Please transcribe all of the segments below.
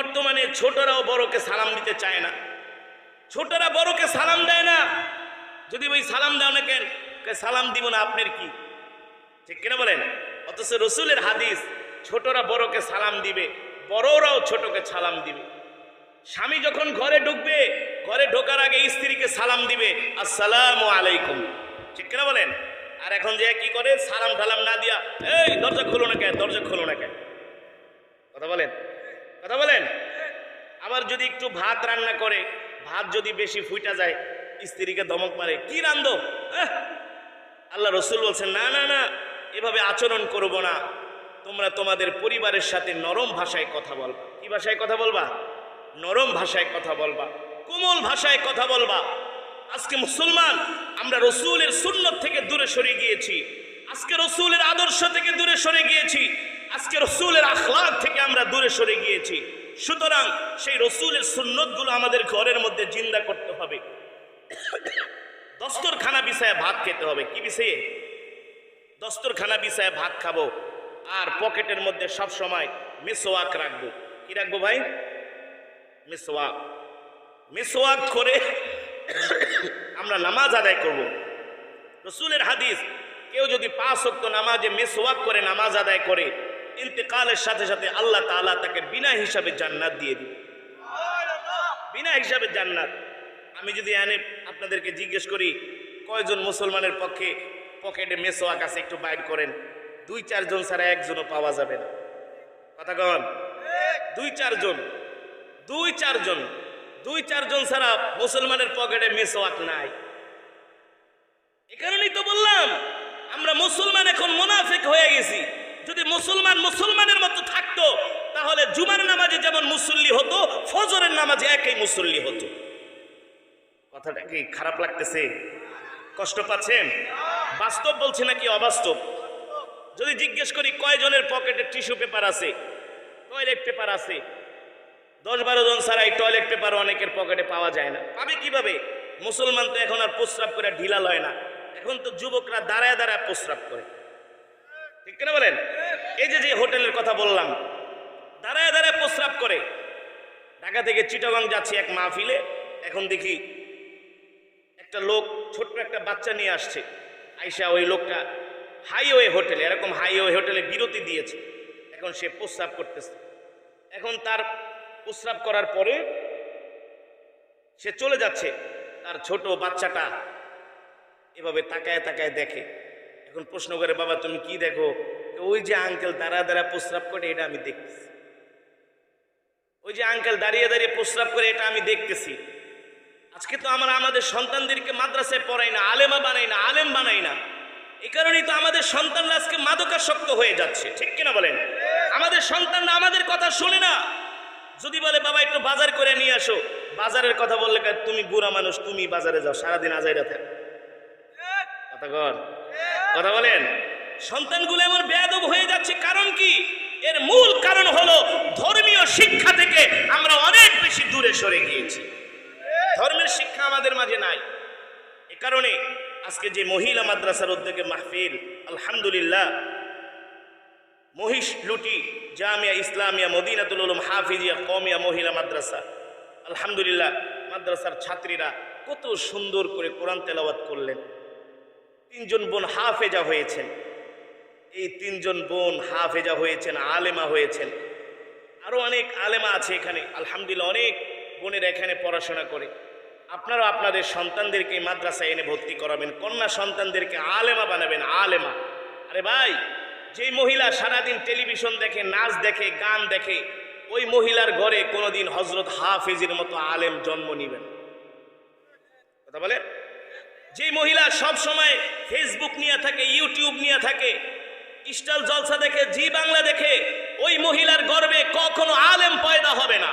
বর্তমানে ছোটরাও বড়কে সালাম দিতে চায় না। ছোটরা বড়কে সালাম দেয় না। যদি ওই সালাম দাও না কেন? সালাম দিব না আপনার কি? ঠিক কিনা বলেন? অথচ রসুলের হাদিস, ছোটরা বড়কে সালাম দিবে, বড়রাও ছোটকে সালাম দিবে। স্বামী যখন ঘরে ঢুকবে, ঘরে ঢোকার আগে স্ত্রীকে সালাম দিবে, আসসালামু আলাইকুম। ঠিক কিনা বলেন? আর এখন যে কি করে? সালাম ঠালাম না দিয়া, এই, দরজা খোলো না কেন? দরজা খোলো না কেন? কথা বলেন? কথা বলেন? আবার যদি একটু ভাত রান্না করে, ভাত যদি বেশি ফুইটা যায়, স্ত্রীকে ধমক মারে, কি রান্ধো! আল্লাহ রসুল বলছেন, না না না, এভাবে আচরণ করব না। তোমরা তোমাদের পরিবারের সাথে নরম ভাষায় কথা বলবা। কি ভাষায় কথা বলবা? নরম ভাষায় কথা বলবা। কোমল ভাষায় কথা বলবা। আজকে মুসলমান, আমরা রসুলের সুন্নত থেকে দূরে সরে গিয়েছি। আজকে রসুলের আদর্শ থেকে দূরে সরে গিয়েছি। আজকে রসুলের আখলাক থেকে আমরা দূরে সরে গিয়েছি। সুতরাং সেই রসুলের সুন্নতগুলো আমাদের ঘরের মধ্যে জিন্দা করতে হবে। দস্তরখানা বিষয়ে ভাত খেতে হবে। কি বিষয়ে? দস্তরখানা বিষয়ে ভাত খাব আর পকেটের মধ্যে সব সময় মিসওয়াক রাখব। কি রাখব ভাই? মিসওয়াক মিসওয়াক করে আমরা নামাজ আদায় করব। রসুলের হাদিস, কেউ যদি পাঁচ অক্ত নামাজে মিসওয়াক করে নামাজ আদায় করে ইন্তেকালের সাথে সাথে আল্লাহ তাআলা তাকে বিনা হিসাবে জান্নাত দিয়ে দিবে। বিনা হিসাবে জান্নাত। আমি যদি এনে আপনাদেরকে জিজ্ঞেস করি, কয়জন মুসলমানের পক্ষে পকেটে মেসোয়াক আছে একটু বাইর করেন? দুই, চারজন ছাড়া একজনও পাওয়া যাবে না। কথা কন। দুই, চারজন। দুই চারজন। দুই, চারজন ছাড়া মুসলমানের পকেটে মেসোয়াক নাই। এ কারণেই তো বললাম, আমরা মুসলমান এখন মোনাফেক হয়ে গেছি যদি মুসলমান মুসলমানের মতো থাকতো তাহলে জুমার নামাজে যেমন মুসল্লি হতো ফজরের একই মুসল্লি হতো। কথাটা কি খারাপ লাগতেছে? কষ্ট পাচ্ছেন? বাস্তব বলছি নাকি অবাস্তব? যদি জিজ্ঞেস করি কয়জনের পকেটে টিস্যু পেপার আছে? টয়লেট পেপার আছে। দশ বারো জন ছাড়া এই টয়লেট পেপার অনেকের পকেটে পাওয়া যায় না। পাবে কীভাবে? মুসলমান তো এখন আর প্রস্রাব করে ঢিলা লয় না। এখন তো যুবকরা দাঁড়ায় দাঁড়ায় প্রস্রাব করে। ঠিক কিনা বলেন? এই যে যে হোটেলের কথা বললাম, দাঁড়ায় দাঁড়ায় প্রস্রাব করে। ঢাকা থেকে চিটাগাং যাচ্ছি এক মাহফিলে। এখন দেখি একটা লোক, ছোট্ট একটা বাচ্চা নিয়ে আসছে। আইসা ওই লোকটা হাইওয়ে হোটেলে, এরকম হাইওয়ে হোটেলে বিরতি দিয়েছে। এখন সে প্রস্রাব করতেছে। এখন তার প্রস্রাব করার পরে সে চলে যাচ্ছে। তার ছোট বাচ্চাটা এভাবে তাকায় তাকায় দেখে। এখন প্রশ্ন করে, বাবা, তুমি কি দেখো? ওই যে আঙ্কেল দাঁড়া দাঁড়া প্রস্রাব করে, এটা আমি দেখতেছি। ওই যে আঙ্কেল দাঁড়িয়ে দাঁড়িয়ে প্রস্রাব করে এটা আমি দেখতেছি। আজকে তো আমরা আমাদের সন্তানদেরকে মাদ্রাসায় পড়াই না, আলেমা বানাই না, আলেম বানাই না। এই কারণেই তো আমাদের সন্তানরা আজকে মাদকাসক্ত হয়ে যাচ্ছে, ঠিক কিনা বলেন? আমাদের সন্তানরা আমাদের কথা শোনে না। যদি বলে, বাবা, একটু বাজার করে নিয়ে আসো। বাজারের কথা বললে তুমি বুড়া মানুষ, তুমি বাজারে যাও, সারাদিন আজাইরা থাক। কথা কথা বলেন? সন্তানগুলো এমন বেয়াদব হয়ে যাচ্ছে, কারণ কি? এর মূল কারণ হলো ধর্মীয় শিক্ষা থেকে আমরা অনেক বেশি দূরে সরে গিয়েছি। ধর্মের শিক্ষা আমাদের মাঝে নাই। এ কারণে আজকে যে মহিলা মাদ্রাসার উদ্যোগে মাহফিল, আলহামদুলিল্লাহ, মহিষ লুটি, জামিয়া ইসলামিয়া, মদিনাতুল উলুম, হাফিজিয়া কমিয়া মহিলা মাদ্রাসা, আলহামদুলিল্লাহ, মাদ্রাসার ছাত্রীরা কত সুন্দর করে কোরআন তেলাওয়াত করলেন। তিনজন বোন হাফেজা হয়েছেন। এই তিনজন বোন হাফেজা হয়েছেন, আলেমা হয়েছেন। আরও অনেক আলেমা আছে এখানে। আলহামদুলিল্লাহ, অনেক বোনের এখানে পড়াশোনা করে। আপনারা আপনাদের সন্তানদেরকে মাদ্রাসায় এনে ভর্তি করাবেন, কন্যা সন্তানদেরকে আলেমা বানাবেন, আলেমা। আরে ভাই, যেই মহিলা সারাদিন টেলিভিশন দেখে, নাচ দেখে, গান দেখে, ওই মহিলার ঘরে কোনোদিন হজরত হাফেজের মতো আলেম জন্ম নিবেন। কথা বলে যে মহিলা সব সময় ফেসবুক নিয়ে থাকে ইউটিউব নিয়ে থাকে স্টাল জলসা দেখে, জি বাংলা দেখে ওই মহিলার গর্বে কখনো আলেম পয়দা হবে না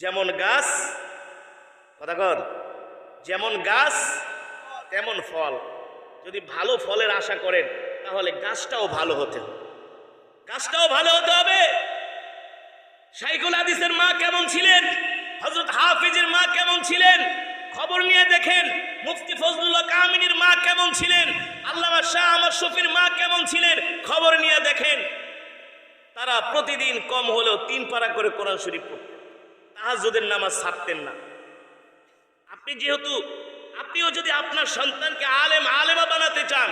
যেমন গাছ, কথা কর, যেমন গাছ, তেমন ফল। যদি ভালো ফলের আশা করেন, তাহলে গাছটাও ভালো হতে হবে। গাছটাও ভালো হতে হবে। সাইকুল হাদিসের মা কেমন ছিলেন? হজরত হাফিজের মা কেমন ছিলেন? খবর নিয়ে দেখেন, মুফতি ফজলুল্লাহ কামিনীর মা কেমন ছিলেন? আল্লামা শাহ আমার শফির মা কেমন ছিলেন? খবর নিয়ে দেখেন, তারা প্রতিদিন কম হলেও তিন পারা করে কোরআন শরীফ পড়তেন। তাহাজুদের নামাজ ছাড়তেন না। আপনি যেহেতু, আপনিও যদি আপনার সন্তানকে আলেম, আলেমা বানাতে চান,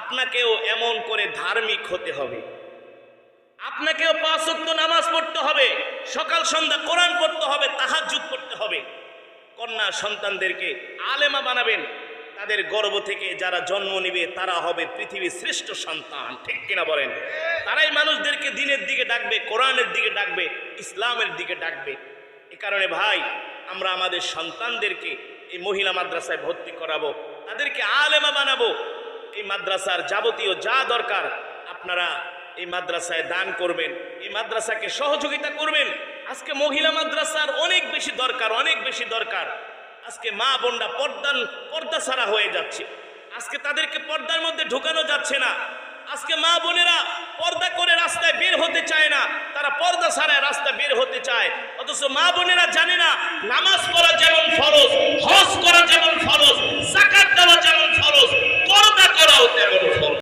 আপনাকেও এমন করে ধার্মিক হতে হবে। আপনাকেও পাঁচ ওয়াক্ত নামাজ পড়তে হবে, সকাল, সন্ধ্যা কোরআন পড়তে হবে, তাহাজ্জুদ পড়তে হবে। কন্যা সন্তানদেরকে আলেমা বানাবেন, তাদের গর্ব থেকে যারা জন্ম নেবে, তারা হবে পৃথিবীর শ্রেষ্ঠ সন্তান, ঠিক কিনা বলেন? তারাই মানুষদেরকে দিনের দিকে ডাকবে, কোরআনের দিকে ডাকবে, ইসলামের দিকে ডাকবে। এ কারণে ভাই, আমরা আমাদের সন্তানদেরকে এই মহিলা মাদ্রাসায় ভর্তি করাবো, তাদেরকে আলেমা বানাবো। এই মাদ্রাসার যাবতীয় যা দরকার আপনারা এই মাদ্রাসায় দান করবেন, এই মাদ্রাসাকে সহযোগিতা করবেন। আজকে মহিলা মাদ্রাসার অনেক বেশি দরকার, অনেক বেশি দরকার। আজকে মা বোনরা পর্দান পর্দা ছাড়া হয়ে যাচ্ছে। আজকে তাদেরকে পর্দার মধ্যে ঢুকানো যাচ্ছে না। আজকে মা বোনেরা পর্দা করে রাস্তায় বের হতে চায় না। পর্দা সারায় রাস্তা বের হতে চায়। অথচ মা বোনেরা জানে না, নামাজ পড়া যেমন ফরজ, হজ করা যেমন ফরজ জাকাত দেওয়া যেমন ফরজ, পর্দা করাও তেমন ফরজ।